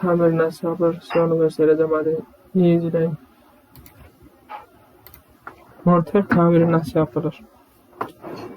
Tamiri nasıl yapılır? Sonra göstereceğim hadi. İyi izleyin. Monitör tamiri nasıl yapılır?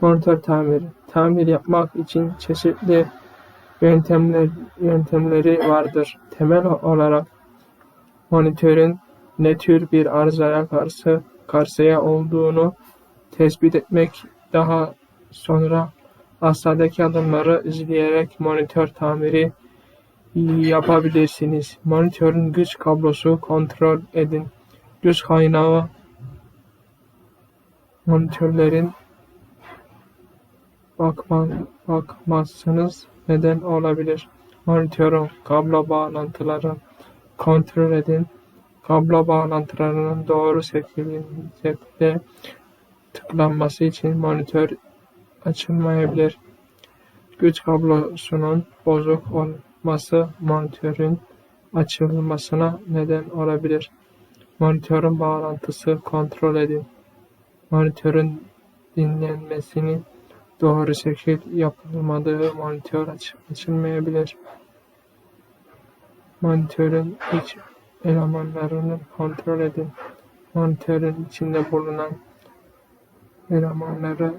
Monitör tamiri. Tamir yapmak için çeşitli yöntemler yöntemleri vardır. Temel olarak monitörün ne tür bir arızaya karşı karşıya olduğunu tespit etmek daha sonra aşağıdaki adımları izleyerek monitör tamiri yapabilirsiniz. Monitörün güç kablosu kontrol edin. Güç kaynağı monitörlerin bakma, bakmazsanız neden olabilir. Monitörün kablo bağlantıları kontrol edin. Kablo bağlantılarının doğru şekilde tıklanması için monitör açılmayabilir. Güç kablosunun bozuk olması monitörün açılmasına neden olabilir. Monitörün bağlantısı kontrol edin. Monitörün dinlenmesini doğru şekil yapılmadığı monitör aç açılmayabilir. Monitörün iç elemanlarını kontrol edin. Monitörün içinde bulunan elemanları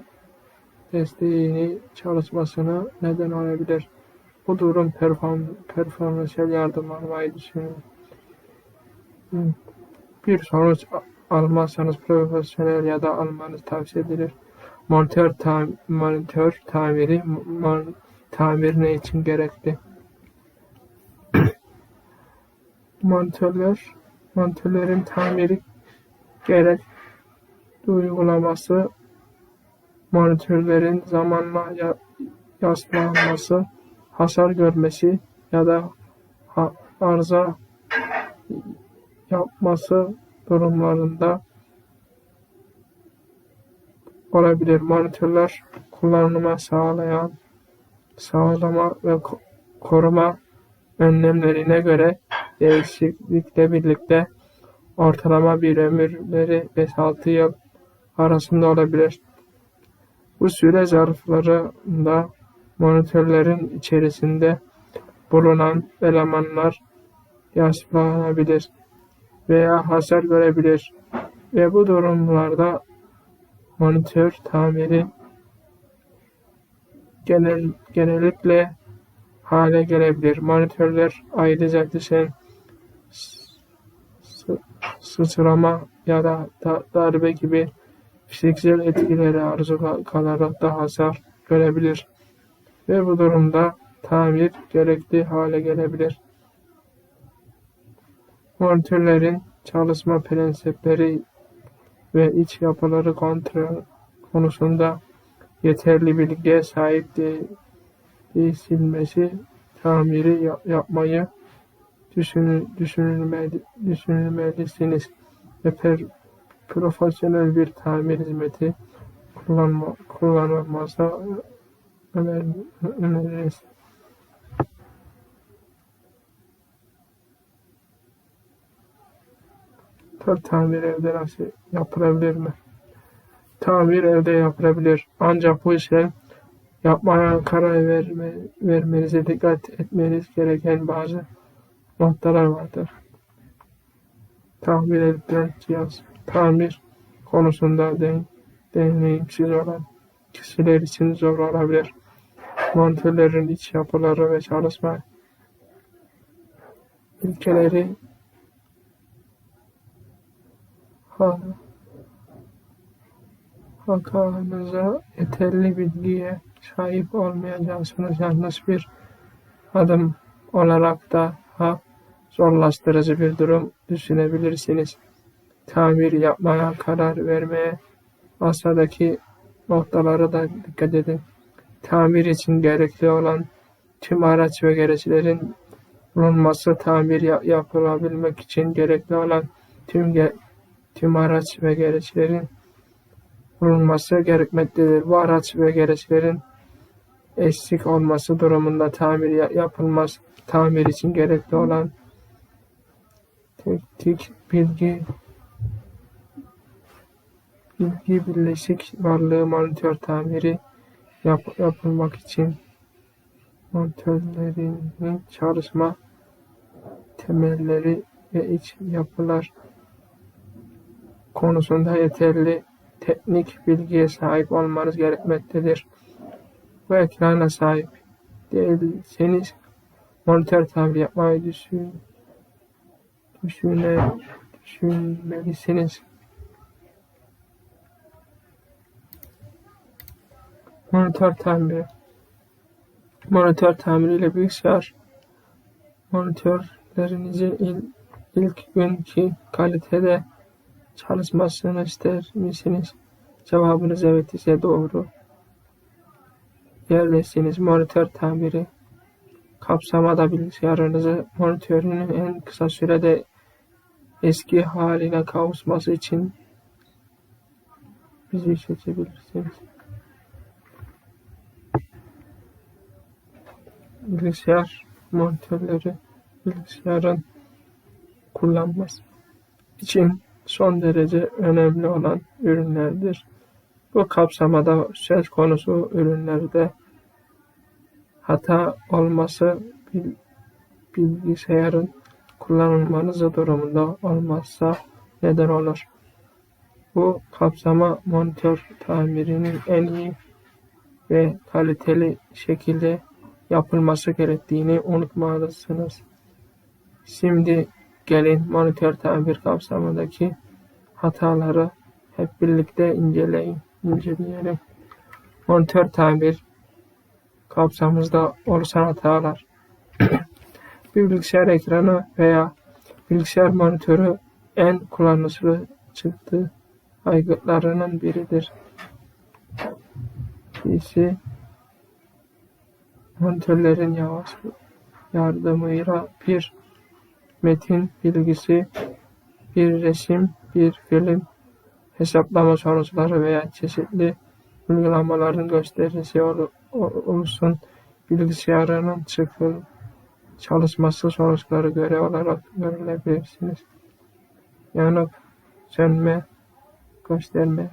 desteğini çalışmasına neden olabilir. Bu durum perform performansiyel yardım almayı düşünün. Bir sonuç almazsanız profesyonel ya da almanız tavsiye edilir. Monitör, tam monitör tamiri mon tamir ne için gerekli? monitörler, monitörlerin tamiri gerek uygulaması monitörlerin zamanla ya yaslanması, hasar görmesi ya da arıza yapması durumlarında olabilir. Monitörler kullanıma sağlayan sağlama ve koruma önlemlerine göre değişiklikle birlikte ortalama bir ömürleri 5-6 yıl arasında olabilir. Bu süre zarflarında monitörlerin içerisinde bulunan elemanlar yaşlanabilir veya hasar görebilir ve bu durumlarda monitör tamiri genel, genellikle hale gelebilir. Monitörler ayrıca dışın sıçrama ya da darbe gibi fiziksel etkileri arzu kalarak da hasar görebilir ve bu durumda tamir gerekli hale gelebilir. Monitörlerin çalışma prensipleri ve iç yapıları kontrol konusunda yeterli bilgiye sahip değilsilmesi tamiri yapmayı düşünülmeli, düşünülmelisiniz ve per, profesyonel bir tamir hizmeti kullanma, öner, öneririz. Tabi tamir evde nasıl yapılabilir mi? Tamir evde yapılabilir. Ancak bu işe yapmaya karar verme, vermenize dikkat etmeniz gereken bazı noktalar vardır. Tamir edilen cihaz tamir konusunda den, deneyimsiz olan kişiler için zor olabilir. Monitörlerin iç yapıları ve çalışma ilkeleri ha, hakkınıza yeterli bilgiye sahip olmayacaksınız. Yanlış bir adım olarak da ha, zorlaştırıcı bir durum düşünebilirsiniz tamir yapmaya karar vermeye aşağıdaki noktalara da dikkat edin. Tamir için gerekli olan tüm araç ve gereçlerin bulunması tamir yapılabilmek için gerekli olan tüm ge tüm araç ve gereçlerin bulunması gerekmektedir. Bu araç ve gereçlerin eksik olması durumunda tamir yapılmaz. Tamir için gerekli olan teknik bilgi bilgi birleşik varlığı monitör tamiri yap yapılmak için monitörlerinin çalışma temelleri ve iç yapılar konusunda yeterli teknik bilgiye sahip olmanız gerekmektedir. Bu ekrana sahip değilseniz monitör tamir yapmayı düşün, düşüne, düşünmelisiniz. Monitör tamiri Monitör tamiriyle bilgisayar monitörlerinizin il, ilk günkü kalitede çalışmasını ister misiniz? Cevabınız evet ise doğru. Yerdesiniz. Monitör tamiri kapsamada bilgisayarınızı monitörünün en kısa sürede eski haline kavuşması için bizi seçebilirsiniz. Bilgisayar monitörleri bilgisayarın kullanması için son derece önemli olan ürünlerdir. Bu kapsamada söz konusu ürünlerde hata olması bilgisayarın kullanılmanız durumunda olmazsa neden olur. Bu kapsama monitör tamirinin en iyi ve kaliteli şekilde yapılması gerektiğini unutmalısınız. Şimdi gelin monitör tamir kapsamındaki hataları hep birlikte inceleyin, inceleyelim. Monitör tamir kapsamımızda oluşan hatalar. bir bilgisayar ekranı veya bilgisayar monitörü en kullanışlı çıktı aygıtlarının biridir. PC monitörlerin yavaş yardımıyla bir metin bilgisi, bir resim, bir film, hesaplama sonuçları veya çeşitli uygulamaların gösterisi ol olsun bilgisayarının çıkıl çalışması sonuçları göre olarak görülebilirsiniz. Yanıp sönme, gösterme,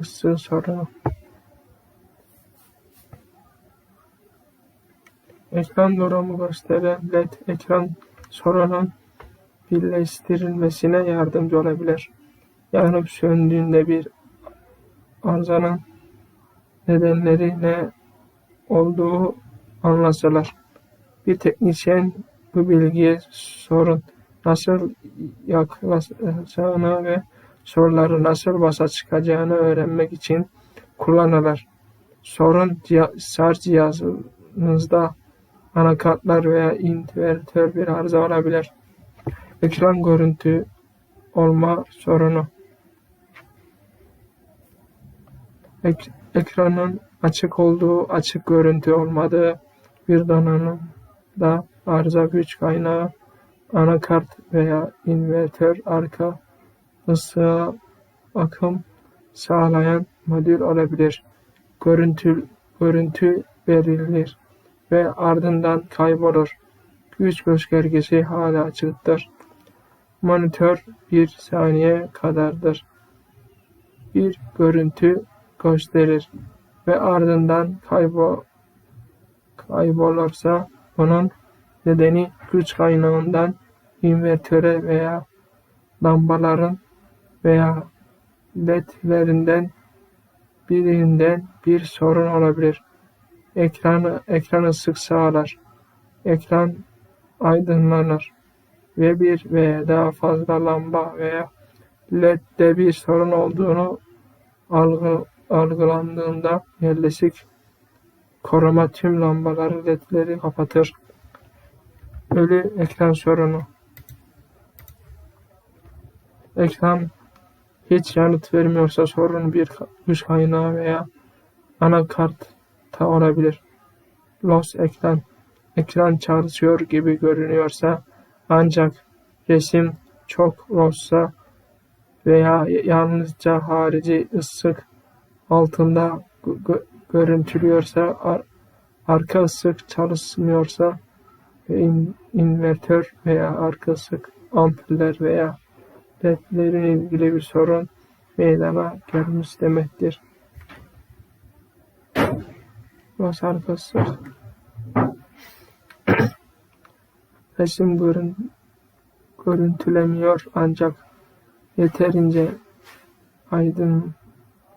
ısı sorunu. Ekran durumu gösteren led ekran sorunun birleştirilmesine yardımcı olabilir. Yanıp söndüğünde bir arızanın nedenleri ne olduğu anlaşılır. Bir teknisyen bu bilgiye sorun nasıl yaklaşacağını ve soruları nasıl başa çıkacağını öğrenmek için kullanılır. Sorun şarj cihazınızda anakartlar veya invertör bir arıza olabilir. Ekran görüntü olma sorunu. Ek ekranın açık olduğu, açık görüntü olmadığı bir donanımda arıza güç kaynağı, anakart veya invertör arka ısığa akım sağlayan modül olabilir. Görüntü, görüntü verilir ve ardından kaybolur. Güç göstergesi hala açıktır. Monitör bir saniye kadardır. Bir görüntü gösterir ve ardından kaybol kaybolursa bunun nedeni güç kaynağından invertöre veya lambaların veya ledlerinden birinden bir sorun olabilir. Ekranı, ekranı sık sağlar. Ekran aydınlanır ve bir veya daha fazla lamba veya ledde bir sorun olduğunu algı, algılandığında yerleşik koruma tüm lambaları ledleri kapatır. Ölü ekran sorunu. Ekran hiç yanıt vermiyorsa sorun bir güç kaynağı veya anakart da olabilir. Los ekran. Ekran çalışıyor gibi görünüyorsa ancak resim çok lossa veya yalnızca harici ısık altında görüntülüyorsa ar arka ısık çalışmıyorsa in invertör veya arka ısık ampuller veya ledlerin ilgili bir sorun meydana gelmiş demektir. Burası arkadaşlar. Resim görün görüntülemiyor ancak yeterince aydın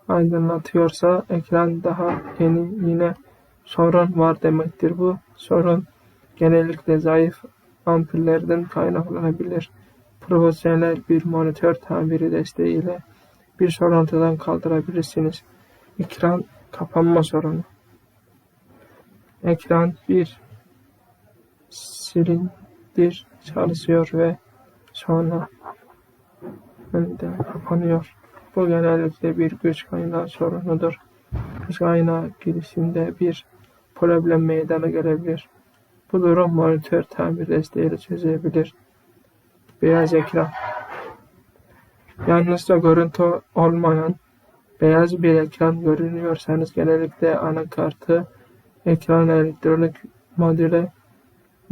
aydınlatıyorsa ekran daha yeni yine sorun var demektir. Bu sorun genellikle zayıf ampullerden kaynaklanabilir. Profesyonel bir monitör tamiri desteğiyle bir soruntudan kaldırabilirsiniz. Ekran kapanma sorunu. Ekran bir silindir çalışıyor ve sonra aniden kapanıyor. Bu genellikle bir güç kaynağı sorunudur. Güç kaynağı girişinde bir problem meydana gelebilir. Bu durum monitör tamir desteğiyle çözebilir. Beyaz ekran. Yalnızca görüntü olmayan beyaz bir ekran görünüyorsanız genellikle anakartı ekran elektronik modüle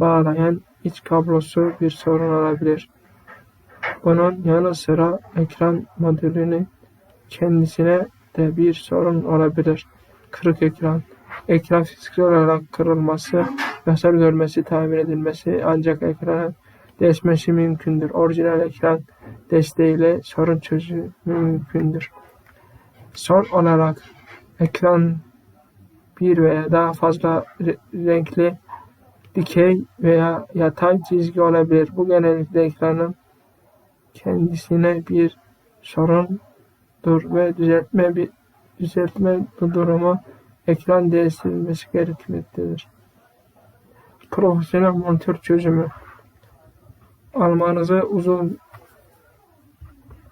bağlayan iç kablosu bir sorun olabilir. Bunun yanı sıra ekran modülünün kendisine de bir sorun olabilir. Kırık ekran. Ekran fiziksel olarak kırılması, hasar görmesi, tamir edilmesi ancak ekranın değişmesi mümkündür. Orijinal ekran desteğiyle sorun çözümü mümkündür. Son olarak ekran bir veya daha fazla re- renkli dikey veya yatay çizgi olabilir. Bu genellikle ekranın kendisine bir sorundur ve düzeltme bir düzeltme durumu ekran değiştirilmesi gerekmektedir. Profesyonel monitör çözümü almanızı uzun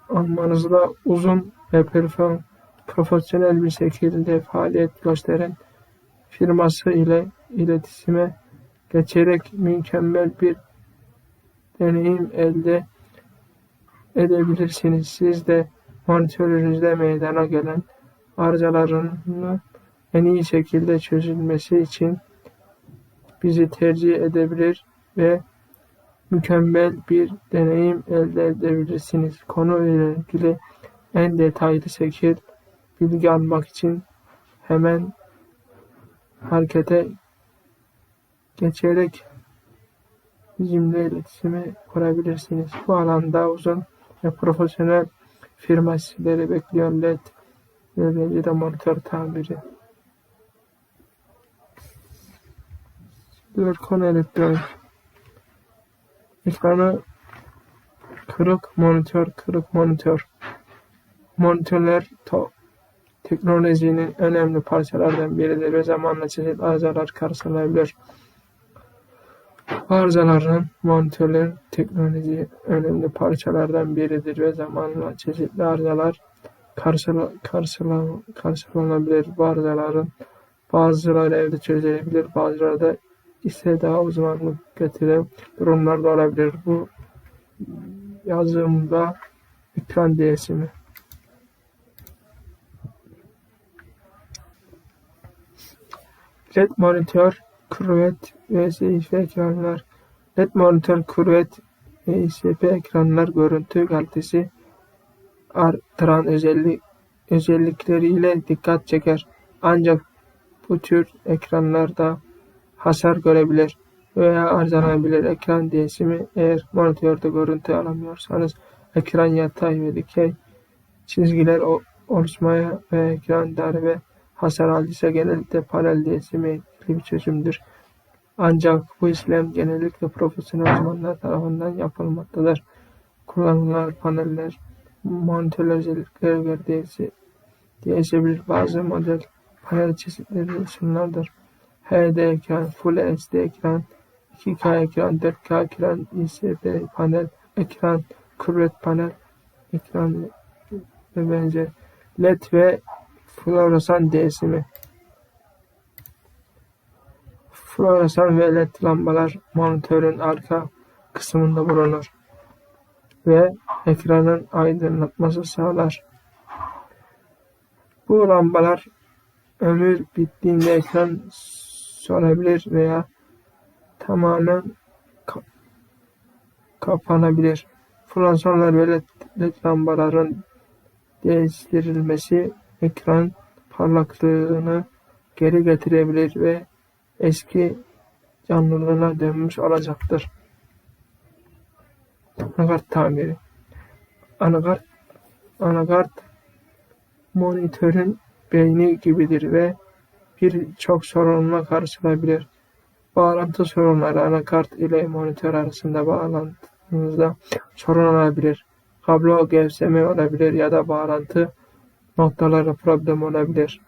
almanızda uzun ve perform- profesyonel bir şekilde faaliyet gösteren firması ile iletişime geçerek mükemmel bir deneyim elde edebilirsiniz. Siz de monitörünüzde meydana gelen arızaların en iyi şekilde çözülmesi için bizi tercih edebilir ve mükemmel bir deneyim elde edebilirsiniz. Konu ile ilgili en detaylı şekil bilgi almak için hemen harekete geçerek bizimle iletişime kurabilirsiniz. Bu alanda uzun ve profesyonel firma sizleri bekliyor. LED ve de monitör tamiri. Dörkon elektronik. Ekranı kırık monitör, kırık monitör. Monitörler to- teknolojinin önemli parçalardan biridir ve zamanla çeşitli arızalar karşılayabilir. Arızaların monitörlerin teknoloji önemli parçalardan biridir ve zamanla çeşitli arızalar karşıla, karşıla, karşılanabilir. Bu arızaların bazıları evde çözülebilir, bazıları da ise daha uzmanlık getiren durumlar olabilir. Bu yazımda ekran değişimi. LED monitör, kuvvet ve zayıf ekranlar. LED monitör, kuvvet ve ISP ekranlar görüntü kalitesi artıran özellik, özellikleriyle dikkat çeker. Ancak bu tür ekranlarda hasar görebilir veya arızalanabilir. Ekran değişimi eğer monitörde görüntü alamıyorsanız ekran yatay ve dikey çizgiler oluşmaya ve ekran darbe hasar aldıysa genellikle değişimi etkili bir çözümdür. Ancak bu işlem genellikle profesyonel uzmanlar tarafından yapılmaktadır. Kullanılan paneller monitör özelliklere göre değişi- değişebilir. Bazı model panel çeşitleri şunlardır. HD ekran, Full HD ekran, 2K ekran, 4K ekran, ISP panel, ekran, kuvvet panel, ekran ve benzer. LED ve floresan değişimi. Floresan ve LED lambalar monitörün arka kısmında bulunur ve ekranın aydınlatması sağlar. Bu lambalar ömür bittiğinde ekran sönebilir veya tamamen ka- kapanabilir. Floresanlar ve led lambaların değiştirilmesi ekran parlaklığını geri getirebilir ve eski canlılığına dönmüş olacaktır. Anakart tamiri. Anakart, anakart monitörün beyni gibidir ve birçok sorunla karşılayabilir. Bağlantı sorunları anakart ile monitör arasında bağlantınızda sorun olabilir. Kablo gevşeme olabilir ya da bağlantı noktaları problem olabilir.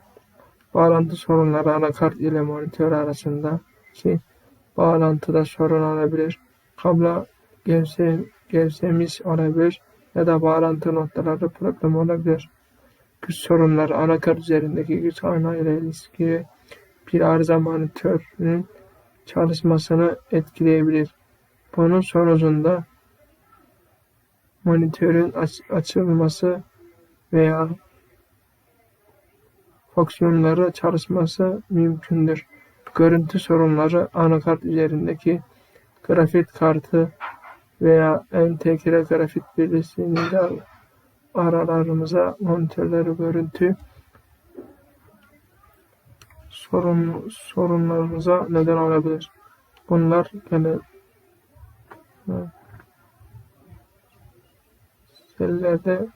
Bağlantı sorunları anakart ile monitör arasındaki bağlantıda sorun olabilir. Kablo gevşe, gevşemiş olabilir ya da bağlantı noktaları problem olabilir. Güç sorunları anakart üzerindeki güç kaynağı ile ilişkili bir arıza monitörün çalışmasını etkileyebilir. Bunun sonucunda monitörün aç- açılması veya fonksiyonları çalışması mümkündür. Görüntü sorunları anakart üzerindeki grafik kartı veya entegre grafik bilgisayarında aralarımıza monitörleri görüntü sorun sorunlarımıza neden olabilir. Bunlar gene sellerde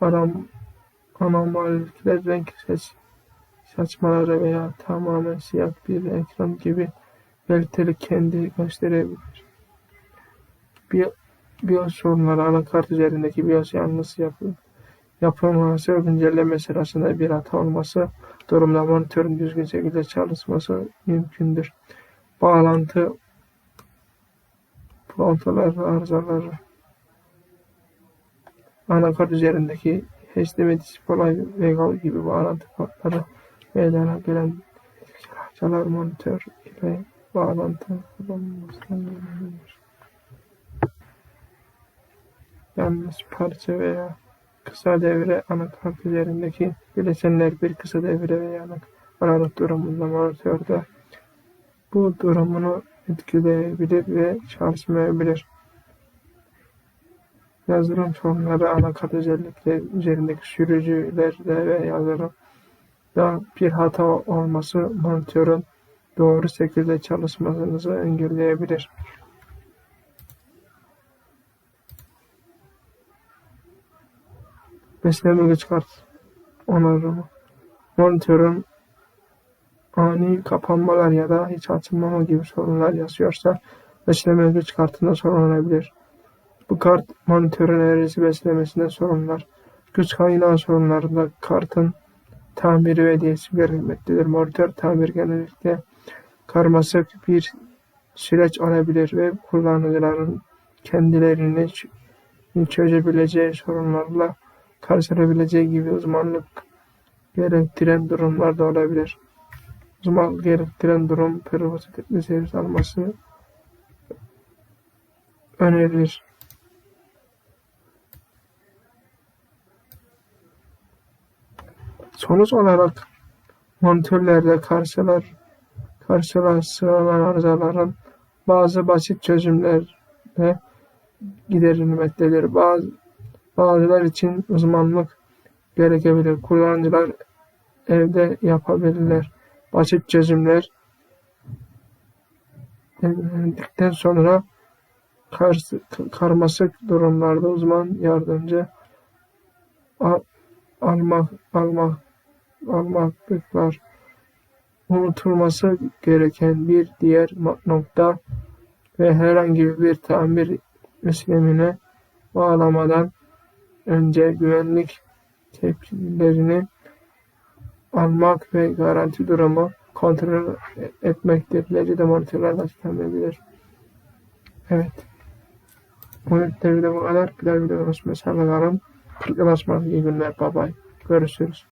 aram anomalilikler, renk seç, saçmaları veya tamamen siyah bir ekran gibi belirtili kendi gösterebilir. Bi BIOS sorunları anakart üzerindeki BIOS yanlısı yapı, yapılması ve güncelleme sırasında bir hata olması durumda monitörün düzgün şekilde çalışması mümkündür. Bağlantı prontolar arızaları anakart üzerindeki HDMI display Vega gibi bağlantı kartları meydana gelen parçalar monitör ile bağlantı kullanılmasından dolayıdır. Yalnız parça veya kısa devre anakart üzerindeki bileşenler bir kısa devre veya anakart durumunda monitörde bu durumunu etkileyebilir ve çalışmayabilir. Yazılım sorunları anakart özellikle üzerindeki sürücülerde ve yazılımda bir hata olması monitörün doğru şekilde çalışmasını engelleyebilir. Besleme güç kart onarımı monitörün ani kapanmalar ya da hiç açılmama gibi sorunlar yaşıyorsa besleme güç kartında sorun olabilir. Bu kart monitörün enerji beslemesinde sorunlar, güç kaynağı sorunlarında kartın tamiri ve hediyesi verilmektedir. Monitör tamir genellikle karmaşık bir süreç olabilir ve kullanıcıların kendilerini çözebileceği sorunlarla karşılayabileceği gibi uzmanlık gerektiren durumlar da olabilir. Uzmanlık gerektiren durum profesyonel servis alması önerilir. Sonuç olarak monitörlerde karşılar, karşılaşılan arızaların bazı basit çözümlerle giderilmektedir. Bazı, bazılar için uzmanlık gerekebilir. Kullanıcılar evde yapabilirler. Basit çözümler denedikten sonra kar, karmaşık durumlarda uzman yardımcı al, almak almak almaklıklar unutulması gereken bir diğer nokta ve herhangi bir tamir işlemine bağlamadan önce güvenlik tepkilerini almak ve garanti durumu kontrol etmektir. Derecede monitörlerden açıklanabilir. Evet. Videoda bu kadar. Bir daha videoda görüşmek üzere. İyi günler. Bye bye. Görüşürüz.